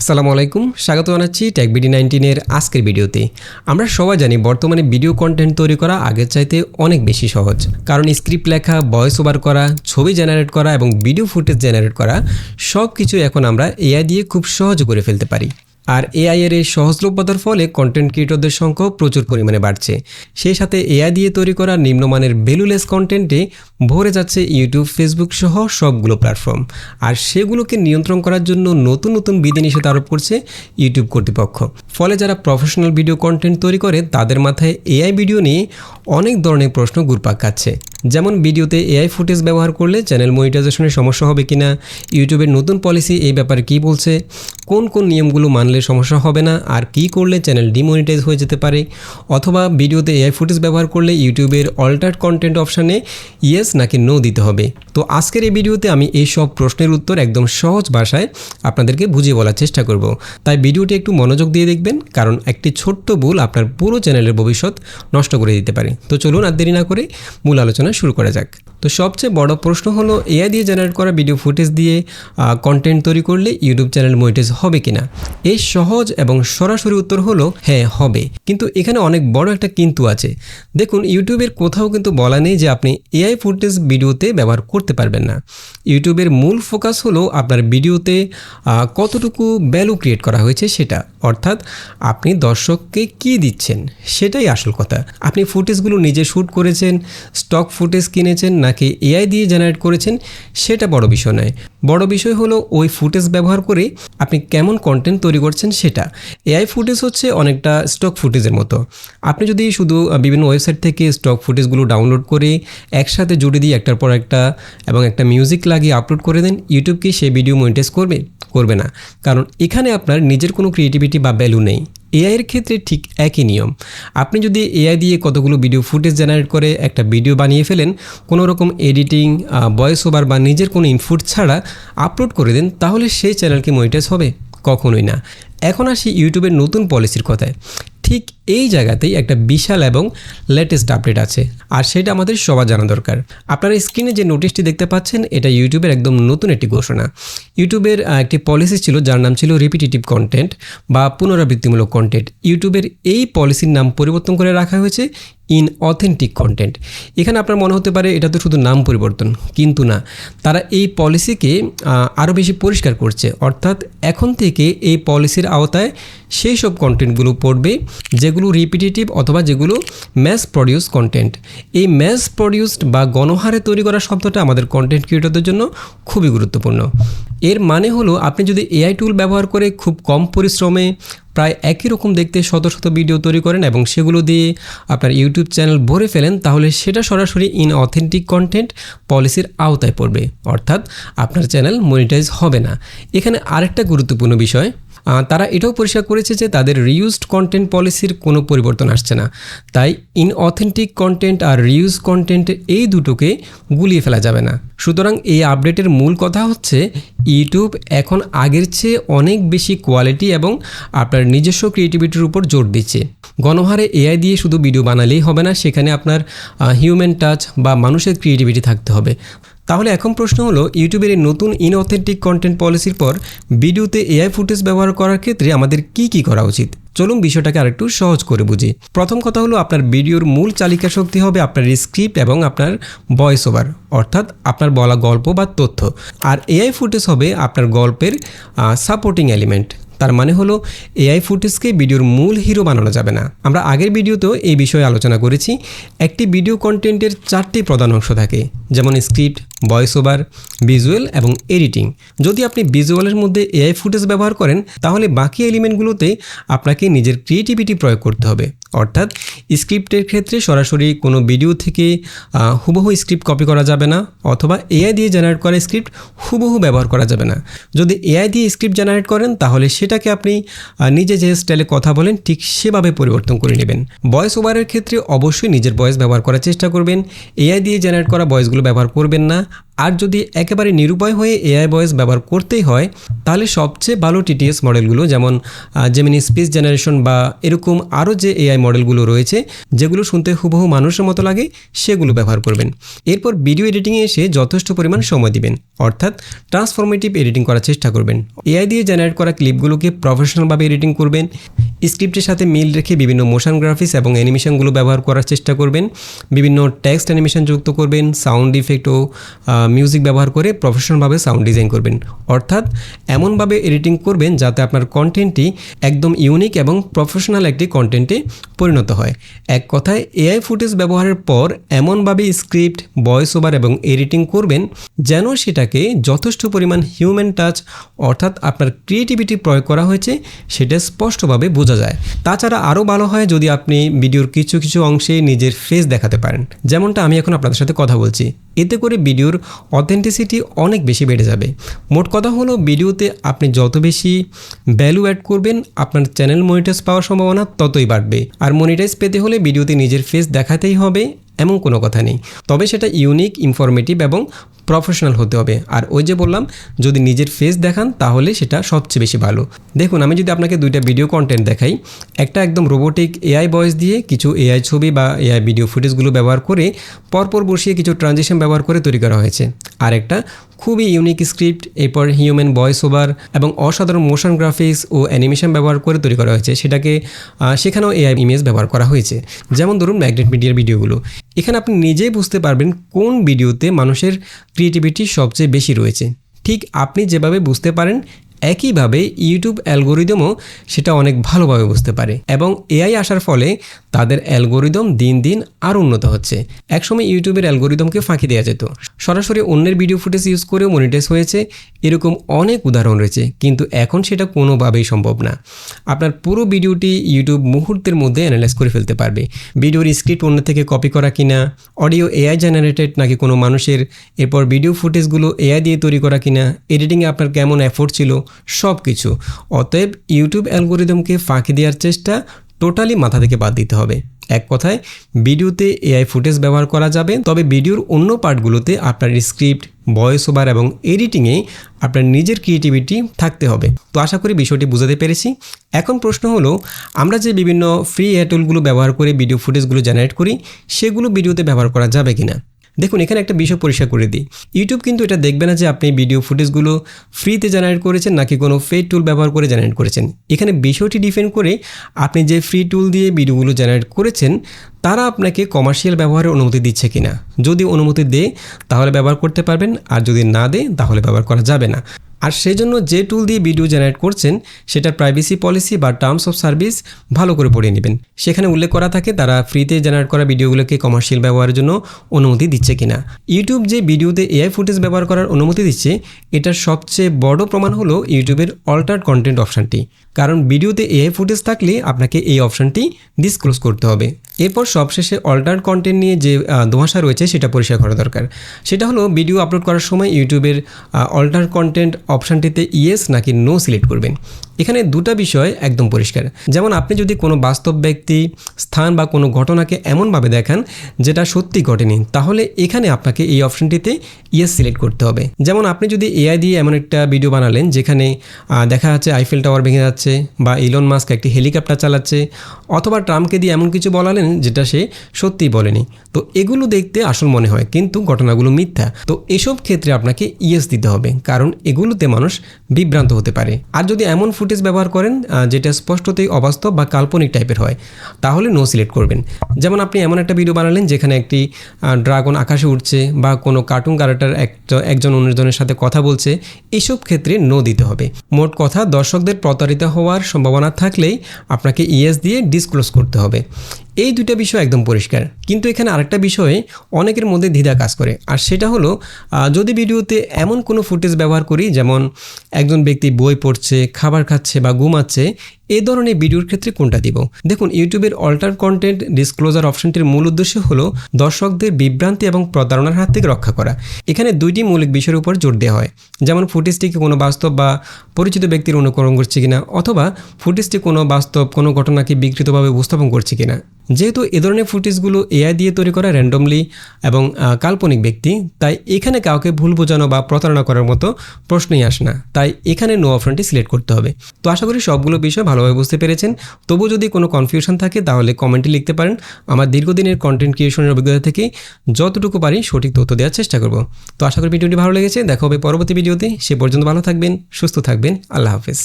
আসসালামু আলাইকুম, স্বাগত জানাচ্ছি টেকবিডি নাইনটিনের আজকের ভিডিওতে। আমরা সবাই জানি বর্তমানে ভিডিও কন্টেন্ট তৈরি করা আগের চাইতে অনেক বেশি সহজ। কারণ স্ক্রিপ্ট লেখা ভয়েস ওভার করা, ছবি জেনারেট করা এবং ভিডিও ফুটেজ জেনারেট করা সব কিছু এখন আমরা এআই দিয়ে খুব সহজ করে ফেলতে পারি। আর এআই এর এই সহজলভ্যতার ফলে কন্টেন্ট ক্রিয়েটরদের সংখ্যাও প্রচুর পরিমাণে বাড়ছে। সেই সাথে এআই দিয়ে তৈরি করা নিম্নমানের ভ্যালুলেস কন্টেন্টে ভরে যাচ্ছে ইউটিউব ফেসবুক সহ সবগুলো প্ল্যাটফর্ম আর সেগুলোকে নিয়ন্ত্রণ করার জন্য নতুন নতুন বিধিনিষেধ আরোপ করছে ইউটিউব কর্তৃপক্ষ। ফলে যারা প্রফেশনাল ভিডিও কন্টেন্ট তৈরি করে, তাদের মাথায় এআই ভিডিও নিয়ে অনেক ধরনের প্রশ্ন ঘুরপাক খাচ্ছে। যেমন ভিডিওতে এআই ফুটেজ ব্যবহার করলে চ্যানেল মনিটাইজেশনের সমস্যা হবে কিনা ইউটিউবের নতুন পলিসি এই ব্যাপারে কী বলছে, কোন কোন নিয়মগুলো মানলে সমস্যা হবে না, আর কি করলে চ্যানেল ডিমনিটাইজ হয়ে যেতে পারে, অথবা ভিডিওতে এআই ফুটেজ ব্যবহার করলে ইউটিউবের অল্টার্ড কন্টেন্ট অপশানে ইয়েস নাকি নো দিতে হবে। তো আজকের এই ভিডিওতে আমি এই সব প্রশ্নের উত্তর একদম সহজ ভাষায় আপনাদেরকে বুঝিয়ে বলার চেষ্টা করব। তাই ভিডিওটি একটু মনোযোগ দিয়ে দেখবেন, কারণ একটি ছোট্ট ভুল আপনার পুরো চ্যানেলের ভবিষ্যৎ নষ্ট করে দিতে পারে। তো চলুন আর দেরি না করে মূল আলোচনা শুরু করা যাক। তো সবচেয়ে বড় প্রশ্ন হলো এআই দিয়ে জেনারেট করা ভিডিও ফুটেজ দিয়ে কন্টেন্ট তৈরি করলে ইউটিউব চ্যানেল মনিটাইজ হবে কিনা? এই সহজ এবং সরাসরি উত্তর হলো হ্যাঁ হবে। কিন্তু এখানে অনেক বড় একটা কিন্তু আছে। দেখুন ইউটিউবের কোথাও কিন্তু বলা নেই যে আপনি এআই ফুটেজ ভিডিওতে ব্যবহার করতে পারবেন না। ইউটিউবের মূল ফোকাস হলো আপনার ভিডিওতে কতটুকু ভ্যালু ক্রিয়েট করা হয়েছে সেটা। অর্থাৎ আপনি দর্শককে কি দিচ্ছেন, সেটাই আসল কথা। আপনি ফুটেজগুলো নিজে শ্যুট করেছেন স্টক ফুটেজ কিনেছেন নাকি এআই দিয়ে জেনারেট করেছেন, সেটা বড় বিষয় নয়। বড় বিষয় হলো ওই ফুটেজ ব্যবহার করে আপনি কেমন কন্টেন্ট তৈরি করছেন সেটা। এআই ফুটেজ হচ্ছে অনেকটা স্টক ফুটেজের মতো। আপনি যদি শুধু বিভিন্ন ওয়েবসাইট থেকে স্টক ফুটেজগুলো ডাউনলোড করে একসাথে জুড়ে দিয়ে একটার পর একটা এবং একটা মিউজিক লাগিয়ে আপলোড করে দেন ইউটিউব কি সেই ভিডিও মনিটাইজ করবে? করবে না। কারণ এখানে আপনার নিজের কোনো ক্রিয়েটিভিটি বা ভ্যালু নেই। এআই এর ক্ষেত্রে ঠিক একই নিয়ম। আপনি যদি এআই দিয়ে কতগুলো ভিডিও ফুটেজ জেনারেট করে একটা ভিডিও বানিয়ে ফেলেন, কোনো রকম এডিটিং ভয়েস ওভার বা নিজের কোনো ইনপুট ছাড়া আপলোড করে দেন, তাহলে সেই চ্যানেলকে মনিটাইজ হবে? কখনোই না। এখন আসি ইউটিউবের নতুন পলিসির কথায়। ঠিক এই জায়গাতেই একটা বিশাল এবং লেটেস্ট আপডেট আছে। আর সেটা আমাদের সবার জানা দরকার। আপনারা স্ক্রিনে যে নোটিশটি দেখতে পাচ্ছেন, এটা ইউটিউবের একদম নতুন একটি ঘোষণা। ইউটিউবের একটি পলিসি ছিল যার নাম ছিল রিপিটেটিভ কন্টেন্ট বা পুনরাবৃত্তিমূলক কন্টেন্ট ইউটিউবের এই পলিসির নাম পরিবর্তন করে রাখা হয়েছে ইন অথেন্টিক কন্টেন্ট এখানে আপনার মনে হতে পারে এটা তো শুধু নাম পরিবর্তন, কিন্তু না। তারা এই পলিসিকে আরও বেশি পরিষ্কার করছে। অর্থাৎ এখন থেকে এই পলিসির আওতায় সেই সব কন্টেন্টগুলো পড়বে। যেগুলো রিপিটেটিভ অথবা যেগুলো ম্যাস প্রডিউস কন্টেন্ট এই ম্যাস প্রডিউসড বা গণহারে তৈরি করা শব্দটা আমাদের কন্টেন্ট ক্রিয়েটরদের জন্য খুবই গুরুত্বপূর্ণ। এর মানে হলো আপনি যদি এআই টুল ব্যবহার করে খুব কম পরিশ্রমে প্রায় একই রকম দেখতে শত শত ভিডিও তৈরি করেন এবং সেগুলো দিয়ে আপনার ইউটিউব চ্যানেল ভরে ফেলেন, তাহলে সেটা সরাসরি ইন অথেন্টিক কন্টেন্ট পলিসির আওতায় পড়বে। অর্থাৎ আপনার চ্যানেল মনিটাইজ হবে না। এখানে আরেকটা গুরুত্বপূর্ণ বিষয় তারা এটাও পরিষ্কার করেছে যে তাদের রিউজড কন্টেন্ট পলিসির কোনো পরিবর্তন আসছে না। তাই ইন অথেন্টিক কন্টেন্ট আর রিউজ কন্টেন্ট এই দুটোকে গুলিয়ে ফেলা যাবে না। সুতরাং এই আপডেটের মূল কথা হচ্ছে ইউটিউব এখন আগের চেয়ে অনেক বেশি কোয়ালিটি এবং আপনার নিজস্ব ক্রিয়েটিভিটির উপর জোর দিচ্ছে। গণহারে এআই দিয়ে শুধু ভিডিও বানালেই হবে না, সেখানে আপনার হিউম্যান টাচ বা মানুষের ক্রিয়েটিভিটি থাকতে হবে। তাহলে এখন প্রশ্ন হলো, ইউটিউবের এই নতুন ইনঅথেন্টিক কন্টেন্ট পলিসির পর ভিডিওতে এআই ফুটেজ ব্যবহার করার ক্ষেত্রে আমাদের কি কি করা উচিত? চলুন বিষয়টাকে আরেকটু সহজ করে বুঝি। প্রথম কথা হলো, আপনার ভিডিওর মূল চালিকা শক্তি হবে আপনার স্ক্রিপ্ট এবং আপনার ভয়েস ওভার অর্থাৎ আপনার বলা গল্প বা তথ্য। আর এআই ফুটেজ হবে আপনার গল্পের সাপোর্টিং এলিমেন্ট তার মানে হলো এআই ফুটেজকে ভিডিওর মূল হিরো বানানো যাবে না। আমরা আগের ভিডিওতেও এই বিষয়ে আলোচনা করেছি। একটি ভিডিও কন্টেন্টের চারটি প্রধান অংশ থাকে, যেমন স্ক্রিপ্ট ভয়েস ওভার, ভিজুয়াল এবং এডিটিং। যদি আপনি ভিজুয়ালের মধ্যে এআই ফুটেজ ব্যবহার করেন, তাহলে বাকি এলিমেন্টগুলোতে আপনাকে নিজের ক্রিয়েটিভিটি প্রয়োগ করতে হবে। অর্থাৎ স্ক্রিপ্টের ক্ষেত্রে সরাসরি কোনো ভিডিও থেকে হুবহু স্ক্রিপ্ট কপি করা যাবে না, অথবা এআই দিয়ে জেনারেট করা স্ক্রিপ্ট হুবহু ব্যবহার করা যাবে না। যদি এআই দিয়ে স্ক্রিপ্ট জেনারেট করেন, তাহলে সেটাকে আপনি নিজে যে স্টাইলে কথা বলেন, ঠিক সেভাবে পরিবর্তন করে নেবেন। ভয়েস ওভারের ক্ষেত্রে অবশ্যই নিজের ভয়েস ব্যবহার করার চেষ্টা করবেন। এআই দিয়ে জেনারেট করা ভয়েসগুলো ব্যবহার করবেন না। আর যদি একেবারে নিরুপায় হয়ে এআই ভয়েস ব্যবহার করতেই হয়, তাহলে সবচেয়ে ভালো টিটিএস মডেলগুলো যেমন জেমিনি স্পিচ জেনারেশন বা এরকম আরও যে এআই মডেলগুলো রয়েছে, যেগুলো শুনতে হুবহু মানুষের মতো লাগে, সেগুলো ব্যবহার করবেন। এরপর ভিডিও এডিটিংয়ে এসে যথেষ্ট পরিমাণ সময় দিবেন। অর্থাৎ ট্রান্সফরমেটিভ এডিটিং করার চেষ্টা করবেন। এআই দিয়ে জেনারেট করা ক্লিপগুলোকে প্রফেশনালভাবে এডিটিং করবেন। স্ক্রিপ্টের সাথে মিল রেখে বিভিন্ন মোশন গ্রাফিক্স এবং অ্যানিমেশনগুলো ব্যবহার করার চেষ্টা করবেন। বিভিন্ন টেক্সট অ্যানিমেশন যুক্ত করবেন সাউন্ড ইফেক্ট ও মিউজিক ব্যবহার করে প্রফেশনালভাবে সাউন্ড ডিজাইন করবেন। অর্থাৎ এমনভাবে এডিটিং করবেন যাতে আপনার কন্টেন্টটি একদম ইউনিক এবং প্রফেশনাল একটি কন্টেন্টে পরিণত হয়। এক কথায় এআই ফুটেজ ব্যবহারের পর এমনভাবে স্ক্রিপ্ট ভয়েস ওভার এবং এডিটিং করবেন যেন সেটাকে যথেষ্ট পরিমাণ হিউম্যান টাচ অর্থাৎ আপনার ক্রিয়েটিভিটি প্রয়োগ করা হয়েছে, সেটা স্পষ্টভাবে বোঝা যায়। তাছাড়া আরও ভালো হয় যদি আপনি ভিডিওর কিছু কিছু অংশে নিজের ফেস দেখাতে পারেন। যেমনটা আমি এখন আপনাদের সাথে কথা বলছি। এতে করে ভিডিওর অথেন্টিসিটি অনেক বেশি বেড়ে যাবে। মোট কথা হলো, ভিডিওতে আপনি যত বেশি ভ্যালু অ্যাড করবেন, আপনার চ্যানেল মনিটাইজ পাওয়ার সম্ভাবনা ততই বাড়বে। আর মনিটাইজ পেতে হলে ভিডিওতে নিজের ফেস দেখাতেই হবে, এমন কোনো কথা নেই। তবে সেটা ইউনিক ইনফরমেটিভ এবং প্রফেশনাল হতে হবে। আর ওই যে বললাম, যদি নিজের ফেস দেখান, তাহলে সেটা সবচেয়ে বেশি ভালো। দেখুন, আমি যদি আপনাকে দুইটা ভিডিও কন্টেন্ট দেখাই, একটা একদম রোবোটিক এআই ভয়েস দিয়ে কিছু এআই ছবি বা এআই ভিডিও ফুটেজগুলো ব্যবহার করে, পরপর বসিয়ে কিছু ট্রানজেকশন ব্যবহার করে তৈরি করা হয়েছে। আর একটা খুবই ইউনিক স্ক্রিপ্ট এরপর হিউম্যান ভয়েস ওভার এবং অসাধারণ মোশন গ্রাফিক্স ও অ্যানিমেশন ব্যবহার করে তৈরি করা হয়েছে। সেটাকে সেখানেও এআই ইমেজ ব্যবহার করা হয়েছে। যেমন ধরুন ম্যাগনেট মিডিয়ার ভিডিওগুলো এখানে আপনি নিজেই বুঝতে পারবেন কোন ভিডিওতে মানুষের ক্রিয়েটিভিটি সবচেয়ে বেশি রয়েছে। ঠিক আপনি যেভাবে বুঝতে পারেন একইভাবে ইউটিউব অ্যালগোরিদমও সেটা অনেক ভালোভাবে বুঝতে পারে এবং এআই আসার ফলে তাদের অ্যালগোরিদম দিন দিন আরও উন্নত হচ্ছে। একসময় ইউটিউবের অ্যালগোরিদমকে ফাঁকি দেওয়া যেত। সরাসরি অন্যের ভিডিও ফুটেজ ইউজ করেও মনিটাইজ হয়েছে। এরকম অনেক উদাহরণ রয়েছে, কিন্তু এখন সেটা কোনোভাবেই সম্ভব না। আপনার পুরো ভিডিওটি ইউটিউব মুহূর্তের মধ্যে অ্যানালাইজ করে ফেলতে পারবে। ভিডিওর স্ক্রিপ্ট অন্য থেকে কপি করা কিনা অডিও এআই জেনারেটেড নাকি কোনো মানুষের, এরপর ভিডিও ফুটেজগুলো এআই দিয়ে তৈরি করা কিনা এডিটিংয়ে আপনার কেমন এফোর্ট ছিল সব কিছু অতএব ইউটিউব অ্যালগোরিদমকে ফাঁকি দেওয়ার চেষ্টা টোটালি মাথা থেকে বাদ দিতে হবে। এক কথায়, ভিডিওতে এআই ফুটেজ ব্যবহার করা যাবে, তবে ভিডিওর অন্য পার্টগুলোতে আপনার স্ক্রিপ্ট ভয়েস ওভার এবং এডিটিংয়ে আপনার নিজের ক্রিয়েটিভিটি থাকতে হবে। তো আশা করি বিষয়টি বুঝাতে পেরেছি। এখন প্রশ্ন হলো, আমরা যে বিভিন্ন ফ্রি এয়ারটেলগুলো ব্যবহার করে ভিডিও ফুটেজগুলো জেনারেট করি, সেগুলো ভিডিওতে ব্যবহার করা যাবে কিনা? দেখুন, এখানে একটা বিষয় পরিষ্কার করে দিই। ইউটিউব কিন্তু এটা দেখবে না যে আপনি ভিডিও ফুটেজগুলো ফ্রিতে জেনারেট করেছেন নাকি কোনো ফেড টুল ব্যবহার করে জেনারেট করেছেন। এখানে বিষয়টি ডিপেন্ড করে আপনি যে ফ্রি টুল দিয়ে ভিডিওগুলো জেনারেট করেছেন, তারা আপনাকে কমার্শিয়াল ব্যবহারের অনুমতি দিচ্ছে কিনা। যদি অনুমতি দেয়, তাহলে ব্যবহার করতে পারবেন, আর যদি না দেয়, তাহলে ব্যবহার করা যাবে না। আর সেই জন্য যে টুল দিয়ে ভিডিও জেনারেট করছেন, সেটার প্রাইভেসি পলিসি বা টার্মস অফ সার্ভিস ভালো করে পড়ে নেবেন। সেখানে উল্লেখ করা থাকে তারা ফ্রিতে জেনারেট করা ভিডিওগুলোকে কমার্শিয়াল ব্যবহারের জন্য অনুমতি দিচ্ছে কিনা। ইউটিউব যে ভিডিওতে এআই ফুটেজ ব্যবহার করার অনুমতি দিচ্ছে, এটার সবচেয়ে বড় প্রমাণ হলো ইউটিউবের অল্টার কন্টেন্ট অপশানটি কারণ ভিডিওতে এআই ফুটেজ থাকলে আপনাকে এই অপশানটি ডিসক্লোজ করতে হবে। এরপর সবশেষে অল্টার কন্টেন্ট নিয়ে যে ধোঁয়াশা রয়েছে, সেটা পরিষ্কার করা দরকার। সেটা হলো ভিডিও আপলোড করার সময় ইউটিউবের অল্টার কন্টেন্ট অপশানটিতে ইয়েস নাকি নো সিলেক্ট করবেন। এখানে দুটা বিষয় একদম পরিষ্কার। যেমন আপনি যদি কোনো বাস্তব ব্যক্তি, স্থান বা কোনো ঘটনাকে এমনভাবে দেখান যেটা সত্যি ঘটেনি, তাহলে এখানে আপনাকে এই অপশনটিতে ইয়েস সিলেক্ট করতে হবে। যেমন আপনি যদি এআই দিয়ে এমন একটা ভিডিও বানালেন যেখানে দেখা যাচ্ছে আইফেল টাওয়ার ভেঙে যাচ্ছে বা ইলন মাস্ক একটি হেলিকপ্টার চালাচ্ছে অথবা ট্রাম্পকে দিয়ে এমন কিছু বলালেন যেটা সে সত্যিই বলেনি। তো এগুলো দেখতে আসল মনে হয়, কিন্তু ঘটনাগুলো মিথ্যা। তো এসব ক্ষেত্রে আপনাকে ইয়েস দিতে হবে, কারণ এগুলোতে মানুষ বিভ্রান্ত হতে পারে। আর যদি এমন ফুটেজ ব্যবহার করেন যেটা স্পষ্টতই অবাস্তব বা কাল্পনিক টাইপের হয়। তাহলে নো সিলেক্ট করবেন। যেমন আপনি এমন একটা ভিডিও বানালেন, যেখানে একটি ড্রাগন আকাশে উঠছে বা কোনো কার্টুন ক্যারেক্টার একজন অন্যজনের সাথে কথা বলছে এইসব ক্ষেত্রে নো দিতে হবে। মোট কথা, দর্শকদের প্রতারিত হওয়ার সম্ভাবনা থাকলেই আপনাকে ইএস দিয়ে ডিসক্লোজ করতে হবে। এই দুইটা বিষয় একদম পরিষ্কার। কিন্তু এখানে আরেকটা বিষয়ে অনেকের মধ্যে দ্বিধা কাজ করে। আর সেটা হলো যদি ভিডিওতে এমন কোনো ফুটেজ ব্যবহার করি, যেমন একজন ব্যক্তি বই পড়ছে, খাবার খাচ্ছে বা ঘুমাচ্ছে, এ ধরনের ভিডিওর ক্ষেত্রে কোনটা দিব? দেখুন, ইউটিউবের অল্টার কন্টেন্ট ডিসক্লোজার অপশনটির মূল উদ্দেশ্য হলো দর্শকদের বিভ্রান্তি এবং প্রতারণার হাত থেকে রক্ষা করা। এখানে দুইটি মৌলিক বিষয়ের উপর জোর দেওয়া হয়। যেমন ফুটেজটিকে কোনো বাস্তব বা পরিচিত ব্যক্তির অনুকরণ করছে কিনা, অথবা ফুটেজটি কোনো বাস্তব, কোনো ঘটনাকে বিকৃতভাবে উপস্থাপন করছে কিনা। যেহেতু এ ধরনের ফুটেজগুলো এআই দিয়ে তৈরি করা র্যান্ডমলি এবং কাল্পনিক ব্যক্তি, তাই এখানে কাউকে ভুল বোঝানো বা প্রতারণা করার মতো প্রশ্নই আসে না। তাই এখানে নো অপশনটি সিলেক্ট করতে হবে। তো আশা করি সবগুলো বিষয় ভালোভাবে বুঝতে পেরেছেন। তবু যদি কোনো কনফিউশন থাকে, তাহলে কমেন্টে লিখতে পারেন। আমার দীর্ঘদিনের কন্টেন্ট ক্রিয়েশনের অভিজ্ঞতা থেকে যতটুকু পারি সঠিক তথ্য দেওয়ার চেষ্টা করব। তো আশা করি ভিডিওটি ভালো লেগেছে। দেখা হবে পরবর্তী ভিডিওতে। সে পর্যন্ত ভালো থাকবেন, সুস্থ থাকবেন। আল্লাহ হাফেজ।